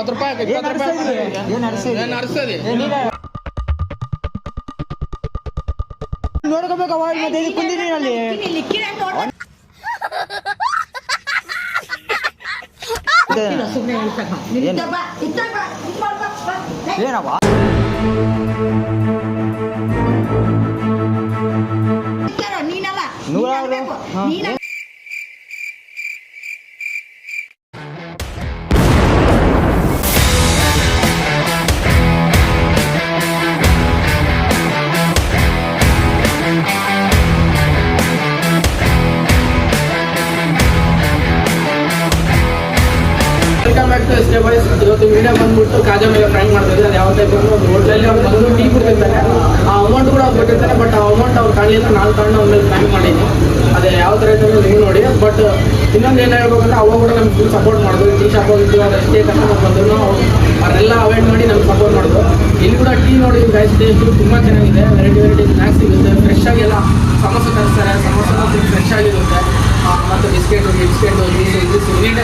ಇಪ್ಪತ್ತು ರೂಪಾಯಿ ಹಾಕು, ಇಪ್ಪತ್ತು ರೂಪಾಯಿ? ನೋಡ್ಕೋಬೇಕು ಅವಾಗ ಮತ್ತೆ ಇದು. ಕುಂದಿದ್ದೀನಿ ಅಲ್ಲಿ ಏನಪ್ಪ ಬಾಯ್ಸ್ ಇವತ್ತು ವಿಡಿಯೋ ಬಂದ್ಬಿಟ್ಟು ಕಾಜಾ ಮೇಲೆ ಫ್ರೈ ಮಾಡ್ತಿದ್ರು ಅದು ಯಾವ ಟೈಪ್ ಒಂದು ಹೋಟ್ಲಲ್ಲಿ ಅವ್ರು ಬಂದು ಟೀ ಕುಡ್ತಿರ್ತಾನೆ ಆ ಅಮೌಂಟ್ ಕೂಡ ಅವ್ರು ಕೊಟ್ಟಿರ್ತಾರೆ ಬಟ್ ಆ ಅಮೌಂಟ್ ಅವ್ರು ಕಾಣಲಿಲ್ಲ ನಾನು ತಗೊಂಡು ಅವ್ರ ಮೇಲೆ ಫ್ರೈ ಮಾಡೀನಿ ಅದೇ ಯಾವ ಥರ ಐತೆ ನೀವು ನೋಡಿ. ಬಟ್ ಇನ್ನೊಂದು ಏನು ಹೇಳ್ಬೇಕಂದ್ರೆ ಅವಾಗ ಕೂಡ ನಮ್ಗೆ ಫುಲ್ ಸಪೋರ್ಟ್ ಮಾಡಿದ್ರು ಟೀ ಶಾಪ್ ಹೋಗಿದ್ದು ಅವ್ರು ಎಷ್ಟೇ ಕಸ್ಟಮರ್ ಬಂದ್ರು. ಅವರೆಲ್ಲ ಅವಾಯ್ಡ್ ಮಾಡಿ ನಮ್ಗೆ ಸಪೋರ್ಟ್ ಮಾಡಿದ್ರು ಇಲ್ಲಿ ಕೂಡ ಟೀ ನೋಡಿ ಗೈಸ್ ಟೇಸ್ಟು ತುಂಬ ಚೆನ್ನಾಗಿದೆ. ವೆರೈಟಿ ವೆರೈಟಿ ಸ್ನ್ಯಾಕ್ಸ್ ಸಿಗುತ್ತೆ. ಫ್ರೆಶ್ ಆಗಿ ಎಲ್ಲ ಸಮೋಸ ತರಿಸ್ತಾರೆ. ಸಮೋಸ ಫ್ರೆಶ್ ಆಗಿರುತ್ತೆ ಮತ್ತು biscuit biscuit juice juice sweet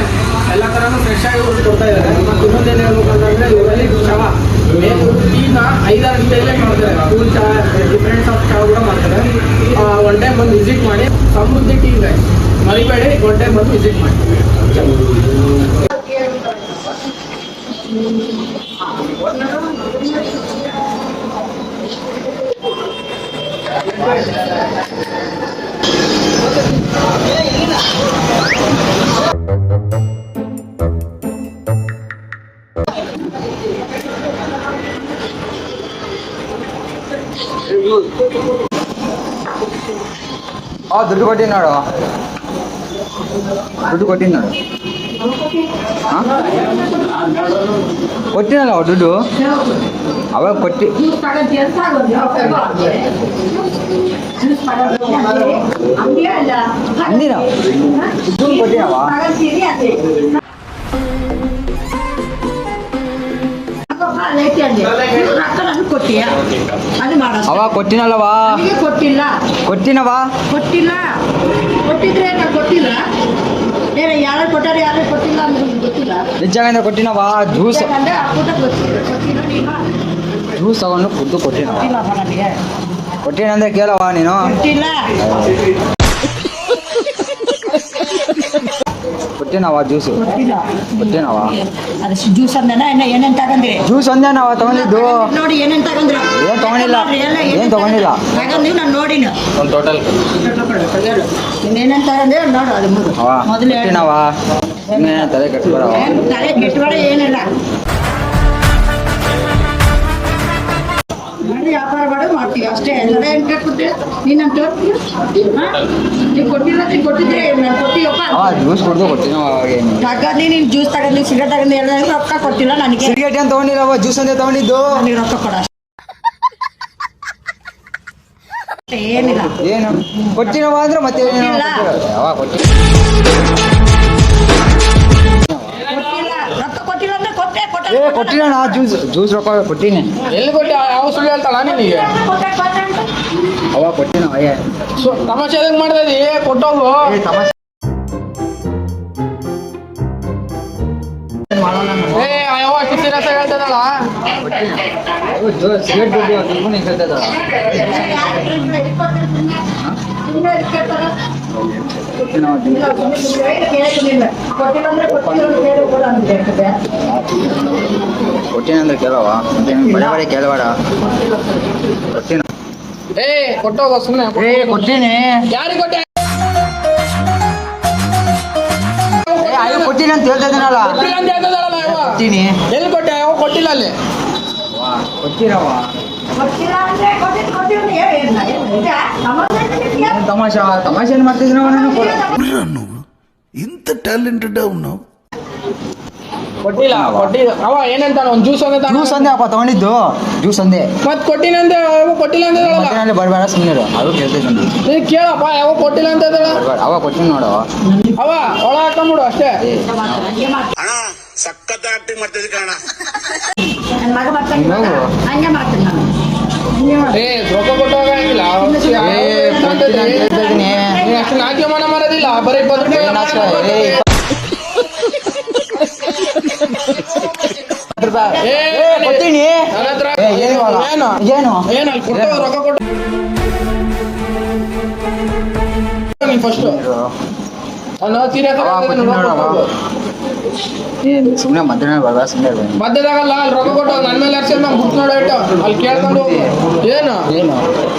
ಎಲ್ಲ ಥರನೂ ಫ್ರೆಶ್ ಆಗಿ ಕೊಡ್ತಾ ಇದ್ದಾರೆ. ಮತ್ತು ಇನ್ನೊಂದು ಏನು ಹೇಳ್ಬೇಕಂತಂದರೆ ಇವರಲ್ಲಿ ಚಹಾ. ಟೀನ ಐದಾರು ಸ್ಟೈಲೇ ಮಾಡ್ತಾರೆ. ಕೂಲ್ ಚಹಾ ಡಿಫ್ರೆಂಟ್ಸ್ ಆಫ್ ಚಹಾ ಕೂಡ ಮಾಡ್ತಾರೆ. ಒನ್ ಟೈಮ್ ಬಂದು ವಿಸಿಟ್ ಮಾಡಿ ಸಮೃದ್ಧಿ ಟೀ ಇದೆ ಮರಿಬೇಡಿ ಒನ್ ಟೈಮ್ ಬಂದು ವಿಸಿಟ್ ಮಾಡಿ. ಆ ದುಡ್ಡು ಕೊಟ್ಟಿನಿ ನೋಡು ಕೊಟ್ಟಿನಲ್ಲ ದುಡ್ಡು? ಅವಾಗ ಕೊಟ್ಟಿ. ಅಂದಿನ? ದುಡ್ಡು ಕೊಟ್ಟಿನವ ಅವ ಕೊಟ್ಟಿನಲ್ಲವಾ? ಕೊಟ್ಟಿಲ್ಲ. ಕೊಟ್ಟಿನವಾ? ಕೊಟ್ಟಿಲ್ಲ. ಕೊಟ್ಟಿದ್ರೆ ಕೊಟ್ಟಿಲ್ಲ? ಬೇರೆ ಯಾರು ಕೊಟ್ಟಾರೆ ಯಾರು ಕೊಟ್ಟಿಲ್ಲ ಅಂದ್ರೆ ಗೊತ್ತಿಲ್ಲ. ನಿಜಾಗಂದ್ರೆ ಕೊಟ್ಟಿನವ? ಜ್ಯೂಸ್ ಯಾಕಂದ್ರೆ ಆ ಊಟ ಗೊತ್ತಿಲ್ಲ ಕೊಟ್ಟಿಲ್ಲ ನೀನು? ಜ್ಯೂಸ್ ತಗೊಂಡು ಖುದ್ದು ಕೊಟ್ಟಿನ ಕೊಟ್ಟಿನಂದ್ರೆ ಕೇಳವ ನೀನು? ಕೊಟ್ಟಿಲ್ಲ. ಕೊಟ್ಟಿನವ ಜ್ಯೂಸು? ಕೊಟ್ಟಿಲ್ಲ. ಕೊಟ್ಟಿನವ? ಅದು ಜ್ಯೂಸ್ ಅಂದನ ಇನ್ನ ಏನೇನ್ ತಗಂದ್ರಿ ಜ್ಯೂಸ್ ಒಂದೇ ನಾವ ತಗೊಂಡಿದ್ದು? ನೋಡಿ ಏನೇನ್ ತಗೊಂಡ್ರಿ. ಏನ್ ತಗೊಂಡಿಲ್ಲ. ಏನ್ ತಗೊಂಡಿಲ್ಲ. ನಾನು ನೋಡಿನ. ಒಂದು ಟೋಟಲ್ ನೋಡು ಅದು ಮುರು ಮೊದಲು ತಲೆ ತಲೆ ಏನಿಲ್ಲ. ವ್ಯಾಪಾರ ಮಾಡು ಮಾಡ್ತೀವಿ. ಅಷ್ಟೇ. ಎಲ್ಲರ ಏನ್ ಕಟ್ಬಿಟ್ಟೆ ನೀನಂತ ನೀವು ಕೊಟ್ಟಿಲ್ಲ ನೀನು ಕೊಟ್ಟಿದ್ರೆ ಜ್ಯೂಸ್ ಕುಡ್ದು ನೀನು ಜ್ಯೂಸ್ ಸಿಗರೇಟ್ ತಗೊಂಡು ಎಲ್ಲ ರೊಕ್ಕ ಕೊಟ್ಟಿಲ್ಲ ನನಗೆ. ಸಿಗರೇಟ್ ಏನು ತಗೊಂಡಿಲ್ಲ ಜ್ಯೂಸ್ ಒಂದೇ ತಗೊಂಡಿದ್ದು. ನನಗೆ ರೊಕ್ಕ ಕೊಡ ಅಷ್ಟೇ ಏನಿಲ್ಲ. ಏನು? ಕೊಟ್ಟಿನವ ಅಂದ್ರೆ ಮತ್ತೆ ಏನಿಲ್ಲ ಕೊಟ್ಟಿಲ್ಲ. ಕೊಟ್ಟಿ ಏ ಕೊಟ್ಟಿನ ನಾ ಜ್ಯೂಸ್ ಜ್ಯೂಸ್ ರೊಕ್ಕ ಕೊಟ್ಟಿನಿ. ಎಲ್ಲಿ ಕೊಟ್ಟಿ? ಯಾವ ಸುಳ್ಳು ಹೇಳ್ತಾಳ ನಿನಗೆ? ಕೊಟ್ಟೆ ಕೊಟ್ಟೆ ಅಂತ. ಅವ ಕೊಟ್ಟಿನವ ಏ ಸೊ ತಮಾಷೆ ಎದಕ್ಕೆ ಮಾಡ್ತಾ ಇದೀ ಕೊಟ್ಟೋಗು. ಏ, ತಮಾಷೆ. ಏ ಯಾವ ಅಷ್ಟು ಸೀರಿಯಸ್ ಆಗಿ ಹೇಳ್ತಿದ್ದಾಳ ಕೊಟ್ಟಿನಂದ್ರೆ ಕೇಳವ? ಮತ್ತೆ ನೀನ್ ಬಡ ಬಡ ಕೇಳಬೇಡ. ಕೊಟ್ಟಿನ ಏ ಕೊಟ್ಟೋ ಸುಮ್ಮನೆ ಏ ಕೊಟ್ಟಿನಿ. ಯಾರಿಗೆ ಕೊಟ್ಟೆ? ಏ ಅಯ್ಯೋ ಕೊಟ್ಟಿನಿ ಅಂತ ಹೇಳ್ತಾ ಇದ್ದೀನಲ್ಲ. ಕೊಟ್ಟಿನಿ. ಎಲ್ಲಿ ಕೊಟ್ಟೆ? ಕೊಟ್ಟಿಲ್ಲ ಅಲ್ಲಿ. ಗೊತ್ತಿರವ. ತಮಾಷಾ ತಮಾಷೆ ಏನ್ ಮಾಡ್ತಿದ್ರವ ನಾನು ಇಂತ ಟ್ಯಾಲೆಂಟೆಡ್ ಅವನು? ಕೊಟ್ಟಿಲ್ಲ ಕೊಟ್ಟಿಲ್ಲ. ಅವ ಏನಂತ ಒಂದು ಜ್ಯೂಸ್ ಒಂದೇ ಜ್ಯೂಸ್ ಅಪ್ಪ ತಗೊಂಡಿದ್ದು. ಜ್ಯೂಸ್ ಯಾವ ಕೊಟ್ಟಿಲ್ಲ ಅಂತ ಬರಬೇಡ ಸುಮ್ಮನೆ ಅದು ಕೇಳ್ತಿದ್ದೆ ಕೇಳಪ್ಪ ಯಾವ ಕೊಟ್ಟಿಲ್ಲ ಅಂತ ಹೇಳ. ಅವ ಕೊಟ್ಟಿನ ನೋಡವ ಅವ ಒಳ ಹಾಕೊಂಬಿಡು ಅಷ್ಟೇ. ಸಖತ್ ಆಕ್ಟಿಂಗ್ ಮಾಡ್ತಿದ್ವಿ ಕಾಣ ನನ್. ಮಗ ಮಾಡ್ತೀನಿ. ಏ ರೊಕ್ಕ ಆಗಿಲ್ಲ. ಏ ಬರೀ ಏ, ಏ, ಏನು ಏನು? ಏನು? ರೊಕ್ಕ ಫಸ್ಟ್ ಅಲ್ಲ ಸೀರೆ ಏನ್? ಸುಮ್ನೆ ಮಧ್ಯಾಹ್ನ ಬರಲ್ಲ ಸುಮ್ನೆ ಮಧ್ಯದಾಗ ಮಧ್ಯದಾಗಲ್ಲ ಅಲ್ಲಿ ರೊಕ್ಕ ಕೊಟ್ಟು ನನ್ನ ಮೇಲೆ ಹಾಕ್ಸಿ ನಾವು ಬುಕ್ ನೋಡಿ ಇಟ್ಟು ಅಲ್ಲಿ ಕೇಳ್ಕೊಂಡು ಏನು? ಏನು?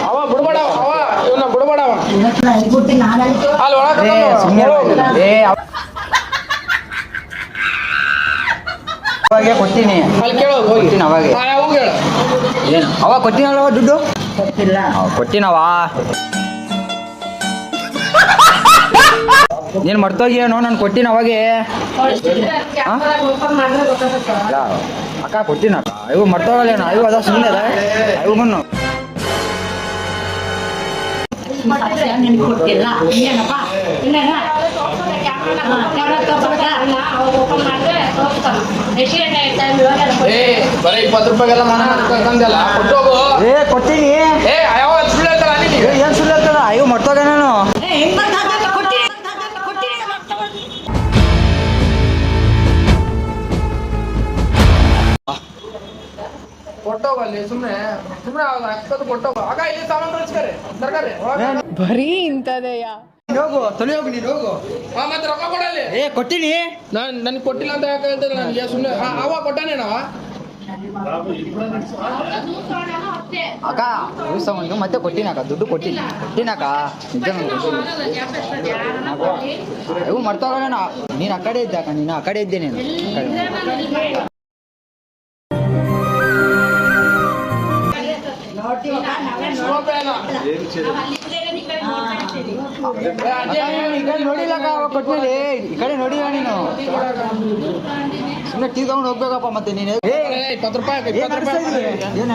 ಅವ ಬಿಡ್ಬೇಡ ಅವ ಇವನ್ನ ಬಿಡ್ಬೇಡ ಅವ. ಅಲ್ಲಿ ಒಳಗೆ ಅವಾಗೆ ಕೊಡ್ತೀನಿ. ಅಲ್ಲಿ ಕೇಳೋದು ಹೋಗಿ. ಕೊಡ್ತೀನಿ ಅವಾಗೆ. ಯಾವಾಗ ಏನು ಅವ ಕೊಟ್ಟಿನಲ್ವ ದುಡ್ಡು? ಕೊಟ್ಟಿಲ್ಲ. ಕೊಟ್ಟಿನವ ನೀನು ಮರ್ತೋಗಿ ಏನೋ ನಾನು ಕೊಟ್ಟಿನ ಅವಾಗೆ? ಅಲ್ಲ ಅಕ್ಕ ಕೊಟ್ಟಿನ. ಅಕ್ಕ ಇವು ಮರ್ತೋಗಲ್ಲೇನು ಅಯ್ಯೋ ಅದ ಸುಮ್ಮನೆ ಅದ. ಅಯ್ಯೋ ಬರೀ ಇಪ್ಪತ್ತು ರೂಪಾಯಿಗೆಲ್ಲ ಮನೆ ಏ ಕೊಟ್ಟಿನಿ. ಏ ಯಾವ ಸುಳ್ಳು ಹೇಳ್ತಾರ ನೀನು. ಕೊಟ್ಟೋಗು ಅಲ್ಲಿ ಸುಮ್ಮನೆ ಸುಮ್ಮನೆ ಅಕ್ಕದು ಕೊಟ್ಟೋಗು. ಆಗ ಇಲ್ಲಿ ಸಾಮಾನು ಕಳಿಸ್ತಾರೆ ತರಕಾರಿ. ಬರೀ ಇಂಥದೆಯಾ? ಹೋಗು ತೊಲೆ ಹೋಗು ನೀನು ಹೋಗು. ಹಾ ಮತ್ತೆ ರೊಕ್ಕ ಕೊಡಲ್ಲಿ ಏ ಕೊಟ್ಟಿನಿ. ನಾನು ನನಗೆ ಕೊಟ್ಟಿಲ್ಲ ಅಂತ ಯಾಕೆ ಹೇಳ್ತಾರೆ ನನಗೆ? ಸುಮ್ಮನೆ ಅವ ಕೊಟ್ಟಾನೇನವ ಅಕ್ಕ ಉಳಿಸ್ಕೊಂಡು ಮತ್ತೆ ಕೊಟ್ಟಿನ ಅಕ್ಕ ದುಡ್ಡು ಕೊಟ್ಟಿನಿ. ಕೊಟ್ಟಿನಾಕ ನಿಜ ಇವು ಮರ್ತೋಗಲ್ಲ ನೀನು ಆ ಕಡೆ ಇದ್ದಾಕ ಅಕ್ಕ ನೀನು ಆ ಕಡೆ ಇದ್ದೆ ನೀನು. ನಾವೇ ನೂರು ರೂಪಾಯಿನ ಏ, ಅಜ್ಜಿ, ನೋಡಿಲ್ಲ ಅಕ್ಕ ಅವಾಗ ಕೊಟ್ಮೇಲೆ. ಈ ಕಡೆ ನೋಡಿಲ್ಲ ನೀನು. ಸುಮ್ಮನೆ ಟೀ ತಗೊಂಡು ಹೋಗ್ಬೇಕಪ್ಪ ಮತ್ತೆ ನೀನು. ಇಪ್ಪತ್ತು ರೂಪಾಯಿ ಏನ್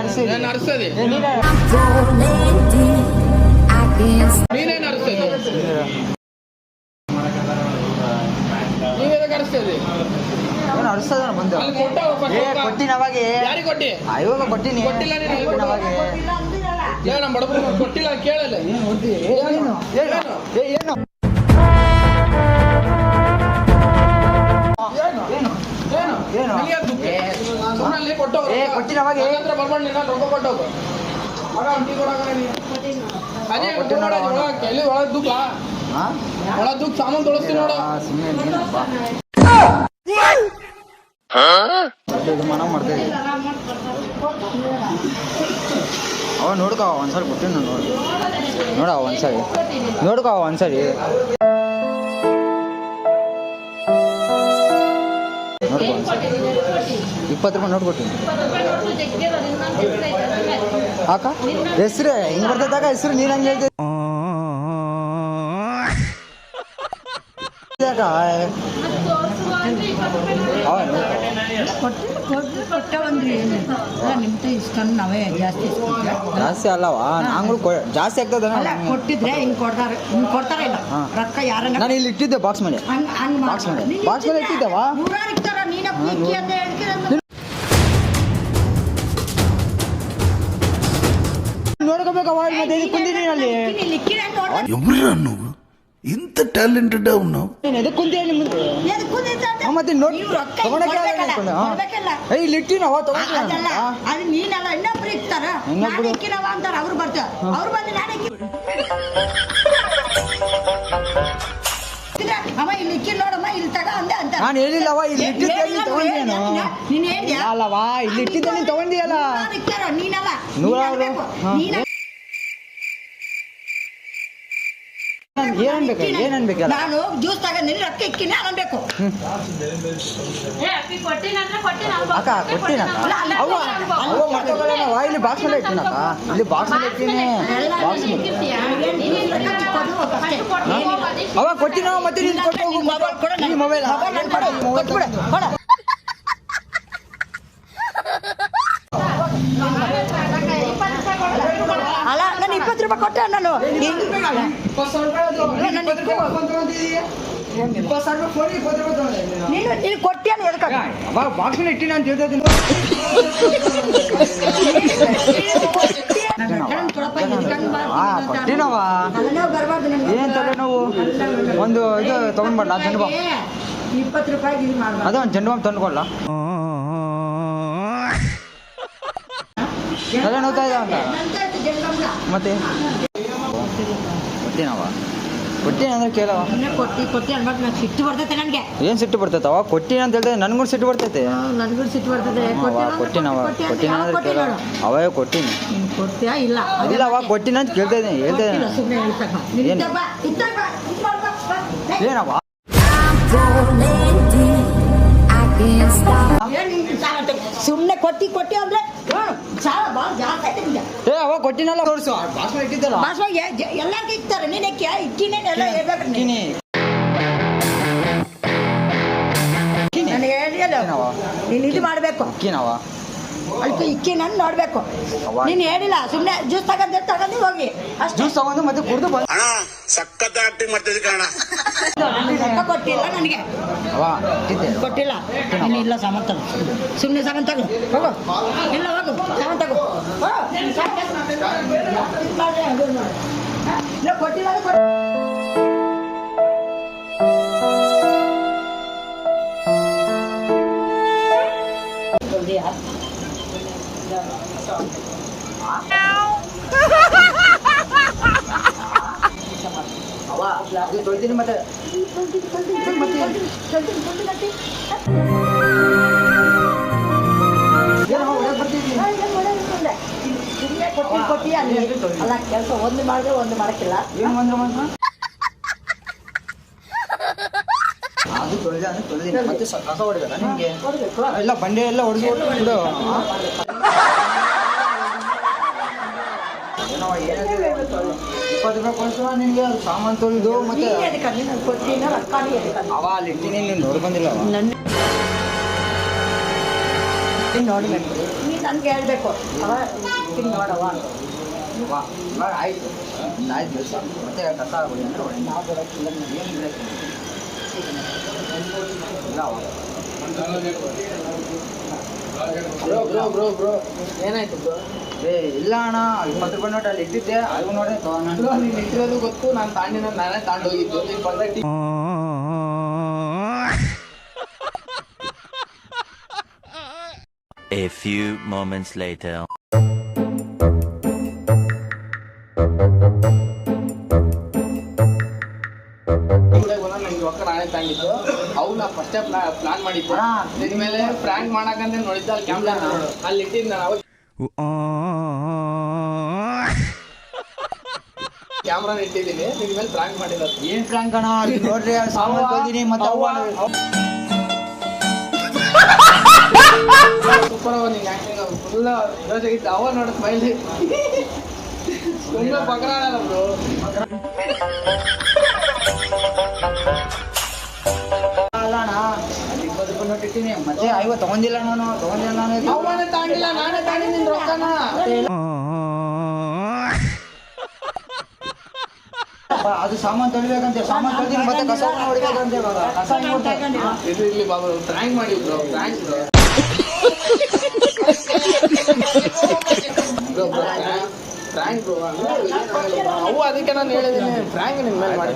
ನೀನೇ. ಬಂದು. ಕೊಟ್ಟಿನ ಅವಾಗೆ. ಕೊಟ್ಟಿ? ಇವಾಗ ಕೊಟ್ಟಿನಿ. ಕೊಟ್ಟಿಲ್ಲ ನೀನು, ಎಲ್ಲಿ ಕೊಟ್ಟಿನ ಕೊಡು? ಅವಾಗೆ. ಏ ನಮ್ಮ ಬಡಬರು ಕೊಟ್ಟಿಲ್ಲ ಕೇಳಲ್ಲ. ಏನು? ಏನು? ಏನು? ಏನು? ಏನು? ಏನು? ಏನು? ಏನು? ಸಾಮಾನು ತೊಳಸ್ತೀನಿ ನೋಡು. ಸುಮ್ಮನೆ ಮಾಡ್ತಾ ಅವ ನೋಡ್ಕೋ ಒಂದ್ಸರಿ ಕೊಟ್ಟಿನ ನೋಡಿ. ನೋಡ ಒಂದ್ಸರಿ. ನೋಡ್ಕೋ ಒಂದ್ಸರಿ. ನೋಡ್ಕೋ ಇಪ್ಪತ್ತು ರೂಪಾಯಿ ನೋಟ್ ಕೊಟ್ಟಿನಿ. ಅಕ್ಕ ಹೆಸ್ರು ಹಿಂಗೆ ಬರ್ತದಾಗ ಹೆಸ್ರು ನೀನು ಹಂಗೆ ಹೇಳ್ತೀನಿ ಯಾಕ? ಕೊಟ್ಟು ಕೊಟ್ಟು ಕೊಟ್ಟವಂದ್ರೆ ಏನು ನಾವೇ ಜಾಸ್ತಿ ಜಾಸ್ತಿ ಅಲ್ಲವಾ ನಂಗಳು ಜಾಸ್ತಿ ಆಗ್ತದ ಕೊಟ್ಟಿದ್ರೆ ಹಿಂಗ್ ಕೊಡ್ತಾರೆ ಹಿಂಗ್ ಕೊಡ್ತಾರೆ ಇಲ್ಲ. ರೊಕ್ಕ ಯಾರನ್ನ ನಾನು ಇಲ್ಲಿ ಇಟ್ಟಿದ್ದೆ ಬಾಕ್ಸ್ ಮೇಲೆ ಬಾಕ್ಸ್ ಬಾಕ್ಸ್. ಮೇಲೆ. ಇಟ್ಟಿದ್ದವಾ? ನೂರಾರು ನೀನ. ಅಂತ ಹೇಳ್ತೀರ ನೋಡ್ಕೋಬೇಕವ ಮತ್ತೆ ಅಲ್ಲಿ ಲಿಕ್ಕಿನ ನೋಡ್ತಾರೆ ఎవరురా నువ్వు ఇంత టాలెంటెడ్ ఉన్నావు ನೀನು ಎದಕ್ಕೆ ಕುಂತಿ ಅಲ್ಲಿ ಮುಂದೆ ಎದಕ್ ಕುಂದಿರ್ತ ಅಂತ? ಹಾ, ಮತ್ತೆ ನೋಡ್ ನೀವು ರೊಕ್ಕ ತಗೊಳಕ್ಕೆ ಆಗಲ್ಲ ಕೊಡ್ಬೇಕಲ್ಲ, ಅನ್ಕೊಂಡೆ, ಹಾ. ಕೊಡ್ಬೇಕಲ್ಲ. ಏ ಇಲ್ಲಿ ಇಟ್ಟಿನವ ಆ, ಅದಲ್ಲ ತಗೊಂಡು ಅದು ನೀನಲ್ಲ ಇನ್ನೊಬ್ರು ಇಕ್ತಾರ ಇನ್ನೊಬ್ರು? ನಾನು ಇಕ್ಕಿನವ ಅಂತಾರ ಅವ್ರು ಬರ್ತಾರ ಅವ್ರು ಬಂದು ನಾನು ಇಕ್ಕಿ ಅಮ್ಮ ಇಲ್ಲಿ ಇಕ್ಕಿ ನೋಡಮ್ಮ ಇಲ್ಲಿ ತಗ ಅಂದೆ ಅಂತ ನಾನು ಹೇಳಿಲ್ಲವ ಇಲ್ಲಿ ಇಟ್ಟಿದ್ದೆ ನೀನು ತಗೊಂಡಿಯೇನು ನೀನ್ ಹೇಳ್ದ್ಯಾ ಅಲ್ಲವಾ ಇಲ್ಲಿ ಇಟ್ಟಿದ್ದೆ ನೀನು ತಗೊಂಡಿಯಲ್ಲ ನೂರಾರು ಇಕ್ತಾರ ನೀನಲ್ಲ ಅನ್ಬೇಕು. ಏನ್ ಅನ್ಬೇಕು ಏನ್ ನಾನು ಜ್ಯೂಸ್ ತಗೊಂಡಿನಿ ರೊಕ್ಕ ಇಕ್ಕಿನೇ ಅನ್ಬೇಕು ಅಕ್ಕ ಕೊಟ್ಟಿನ ಅವ್ವ ಅವ್ವ ಮರ್ತೋಗಲ್ಲ ಇಲ್ಲಿ ಬಾಕ್ಸ್ ಮೇಲೆ ಇಟ್ಟಿನಕ್ಕ ಇಲ್ಲಿ ಬಾಕ್ಸ್ ಮೇಲೆ ಇಟ್ಟಿನಿ ಬಾಕ್ಸ್ ಅವ ಕೊಟ್ಟಿನ ಮತ್ತೆ ನೀನು ಕೊಟ್ಟು ಹೋಗು ಮೊಬೈಲ್ ಕೊಡ. ನೀ ಮೊಬೈಲ್ ಕೊಡ ಅಲ್ಲ ನಾನು ಇಪ್ಪತ್ತು ರೂಪಾಯಿ ಕೊಟ್ಟೆ ನಾನು ನೀನು ನೀನು ಕೊಟ್ಟಿಯಲ್ಲ ಎದಕ್ಕೆ? ಅವಾಗ ಬಾಕ್ಸ್ ಮೇಲೆ ಇಟ್ಟಿನ ಅಂತ ಹೇಳ್ತಿದ್ದೀನಿ ಹಾ ಕೊಟ್ಟಿನವ ಏನ್ ತಲೆನೋವು ಒಂದು ಇದು ತಗೊಂಡ್ಬಲ್ಲ ಜಂಡು ಬಾಂಬ್? ಇಪ್ಪತ್ತು ಮಾಡ್ಬಾರ್ದು. ಅದೇ ಒಂದು ಜಂಡು ಬಾಂಬ್ ತಂದ್ಕೊಡ್ಲ ತಲೆ ನೋತಾ ಇದೆ ಅಂತ? ಮತ್ತೆ? ಕೊಟ್ಟಿನ ಅಂದ್ರೆ ಕೇಳವ ಕೊಟ್ಟಿ ಕೊಟ್ಟಿ ನಂಗೆ ಸಿಟ್ಟು ಬರ್ತೈತೆ ನನಗೆ. ಏನು ಸಿಟ್ಟು ಬರ್ತೈತವ ಕೊಟ್ಟಿನ ಅಂತ ಹೇಳಿದ್ರೆ ನನ್ಗೂ ಸಿಟ್ಟು ಬರ್ತೈತೆ. ನನಗೂ ಸಿಟ್ಟು ಕೊಟ್ಟಿನವ ಕೊಟ್ಟಿನ ಅಂದ್ರೆ ಕೇಳವ ಅವೇ. ಕೊಟ್ಟಿನಿ ಕೊಡ್ತೀಯಾ? ಇಲ್ಲ. ಇಲ್ಲ ಅವ ಕೊಟ್ಟಿನ ಅಂತ ಕೇಳ್ತಾ ಇದ್ದೀನಿ ಹೇಳ್ತಾ ಸುಮ್ಮನೆ ಏನು? ಏನವ ಸುಮ್ನೆ ಕೊಟ್ಟಿ ಕೊಟ್ಟಿ ಅಂದ್ರೆ ಏ ಅವ ಕೊಟ್ಟಿನಲ್ಲ ತೋರಿಸು. ಭಾಷಣ ಇಟ್ಟಿದ್ದಲ್ಲ. ಭಾಷಣ ಎಲ್ಲರಿಗೂ ಇರ್ತಾರೆ ನೀನು ಕ್ಯಾ ಇಕ್ಕಿನೇ ಎಲ್ಲ ಹೇಳ್ಬೇಕು ನೀನು. ನನಗೆ ಹೇಳಿಯಲ್ಲ? ನೀನು ಇದು ಮಾಡಬೇಕು. ಅಕ್ಕಿನವ ಅದಕ್ಕೆ ಇಕ್ಕಿ ನಾನು ನೋಡ್ಬೇಕು. ನೀನು ಹೇಳಿಲ್ಲ ಸುಮ್ಮನೆ ಜ್ಯೂಸ್ ತಗೊಂಡು ತಗೊಂಡು ಹೋಗಿ. ಅಷ್ಟು. ಜ್ಯೂಸ್ ತಗೊಂಡು ಮತ್ತೆ ಕುಡಿದು ಬಂದು ಅಣ್ಣ ಸಖತ್ ಆಕ್ಟಿಂಗ್ ಮಾಡ್ತಿದ್ದೆ ಕಣ ನನಗೆ ರೊಕ್ಕ ಕೊಟ್ಟಿಲ್ಲ ನನಗೆ. ಕೊಟ್ಟಿಲ್ಲ. ನೀನು ಇಲ್ಲ ಸಾಮಾನು ತಗೋ. ಸುಮ್ಮನೆ ಸಾಮಾನು ತಗೋ. ಹೋಗು. ಇಲ್ಲ ಹೋಗು. ಸಾಮಾನು ತಗೋ. ಇಲ್ಲ ಕೊಟ್ಟಿಲ್ಲ ಕೊಟ್ಟು ತೊಳ್ತೀನಿ ಮತ್ತೆ. ಅಲ್ಲಿ ಕೆಲಸ ಒಂದು ಮಾಡಿದ್ರೆ ಒಂದು ಮಾಡಕ್ಕಿಲ್ಲ. ಏನು ಒಂದು ಮಾತ್ರ ಅದು ತೊಳೆದ ತೊಳೆದಿನಿ ಮತ್ತೆ ಕಸ ಹೊಡೆದಲ್ಲ ನಿಮಗೆ? ಎಲ್ಲ ಬಂಡೆ ಎಲ್ಲ ಹೊಡೆದು ಬಿಡು ಏನೋ ಏನಾಗಿದೆ ಇಪ್ಪತ್ತು ರೂಪಾಯಿ ಕೊಡ್ತೀವ ನಿನಗೆ ಸಾಮಾನು ತೊಳೆದು ಮತ್ತೆ ಅವ ಅಲ್ಲಿ ಇಟ್ಟಿನಿ ನೀನು ನೋಡಿ ಬಂದಿಲ್ಲ ನೀನು ನೋಡಬೇಕು ನೀನು ನನಗೆ ಹೇಳ್ಬೇಕು. ಅವ ಹಿಂಗೆ ನೋಡವ ವಾ, ಇವಾಗ ಆಯ್ತು. ಆಯ್ತು ದಿವಸ ಮತ್ತೆ ಕಸ ಹೊಡಿ ಅಂದ್ರೆ ಹೊಡಿ. ನಾವು ಬರೋಕ್ಕಿಲ್ಲ ಏನು ಇಲ್ಲ ಬ್ರೋ ಬ್ರೋ ಬ್ರೋ ಬ್ರೋ ಏನಾಯ್ತು ಬ್ರೋ ಏ ಇಲ್ಲ ಅಣ್ಣ ಇಪ್ಪತ್ತು ರೂಪಾಯಿ ನೋಟ್ ಅಲ್ಲಿ ಇಟ್ಟಿದ್ದೆ. ಅದು ನೋಡಿ ತಗೊಂಡು ಬ್ರೋ ನೀನು ಇಟ್ಟಿರೋದು ಗೊತ್ತು. ನಾನು ತಾಂಡಿನ ನಾನೇ ತಾಂಡ್ ಹೋಗಿದ್ದು ನೀನು ಬಂದ tea A few moments later. ನಂಗೆ ರೊಕ್ಕ ನಾನೇ ತಾಂಡಿದ್ದು ಅವು ಫಸ್ಟೇ ಪ್ಲಾನ್ ಮಾಡಿದ್ದ. ಇದ್ಮೇಲೆ ಮೇಲೆ ಪ್ರ್ಯಾಂಕ್ ಮಾಡಕಂತ ನೋಡಿದ್ದ ಅಲ್ಲಿ ಕ್ಯಾಮ್ರಾ ಅಲ್ಲಿ ಇಟ್ಟಿದ್ದ ನಾನು ಅವಾಗ ಕ್ಯಾಮ್ರಾನ ಇಟ್ಟಿದ್ದೀನಿ ನಿನ್ ಮೇಲೆ ಪ್ರ್ಯಾಂಕ್ ಮಾಡಿಲ್ಲ ಏನ್ ಪ್ಲಾನ್ ಕಣ ಅಲ್ಲಿ ನೋಡ್ರಿ ಸಾಮಾನು ತೊಳ್ದಿನಿ ಮತ್ತೆ ಅವ್ವ ಸೂಪರ್ ಅವ ನಿಂಗೆ ಆಕ್ಟಿಂಗ್ ಫುಲ್ ಇತ್ತು ಅವ ನೋಡ ಸ್ಮೈಲ್ ತುಂಬ ಪಕಡ ಅಣ್ಣ ಅಲ್ಲಿ ಇಪ್ಪತ್ತು ರೂಪಾಯಿ ನೋಟ್ ಇಟ್ಟಿನಿ ಮತ್ತೆ ಐವತ್ತು ತಗೊಂಡಿಲ್ಲ ನಾನು ತಗೊಂಡಿಲ್ಲ ನಾನು ಅವನೇ ತಾಂಡಿಲ್ಲ ನಾನೇ ತಾಂಡಿದ್ದೀನಿ ರೊಕ್ಕನ. ಅದು ಸಾಮಾನು ತೊಳಿಬೇಕಂತೆ ಸಾಮಾನು ತಳಿದ್ರೆ ಮತ್ತೆ ಕಸ ಹೊಡಿಬೇಕಂತೆ ಇವಾಗ. ಕಸ ಇದು ಇಲ್ಲಿ ಬಾಬು ಮಾಡಿದ್ರು bro prank bro bro bro ಅವು ಅದಕ್ಕೆ ನಾನು ಹೇಳಿದ್ದೀನಿ ಪ್ರ್ಯಾಂಕ್ ನಿಮ್ಮ ಮೇಲೆ ಮಾಡಿ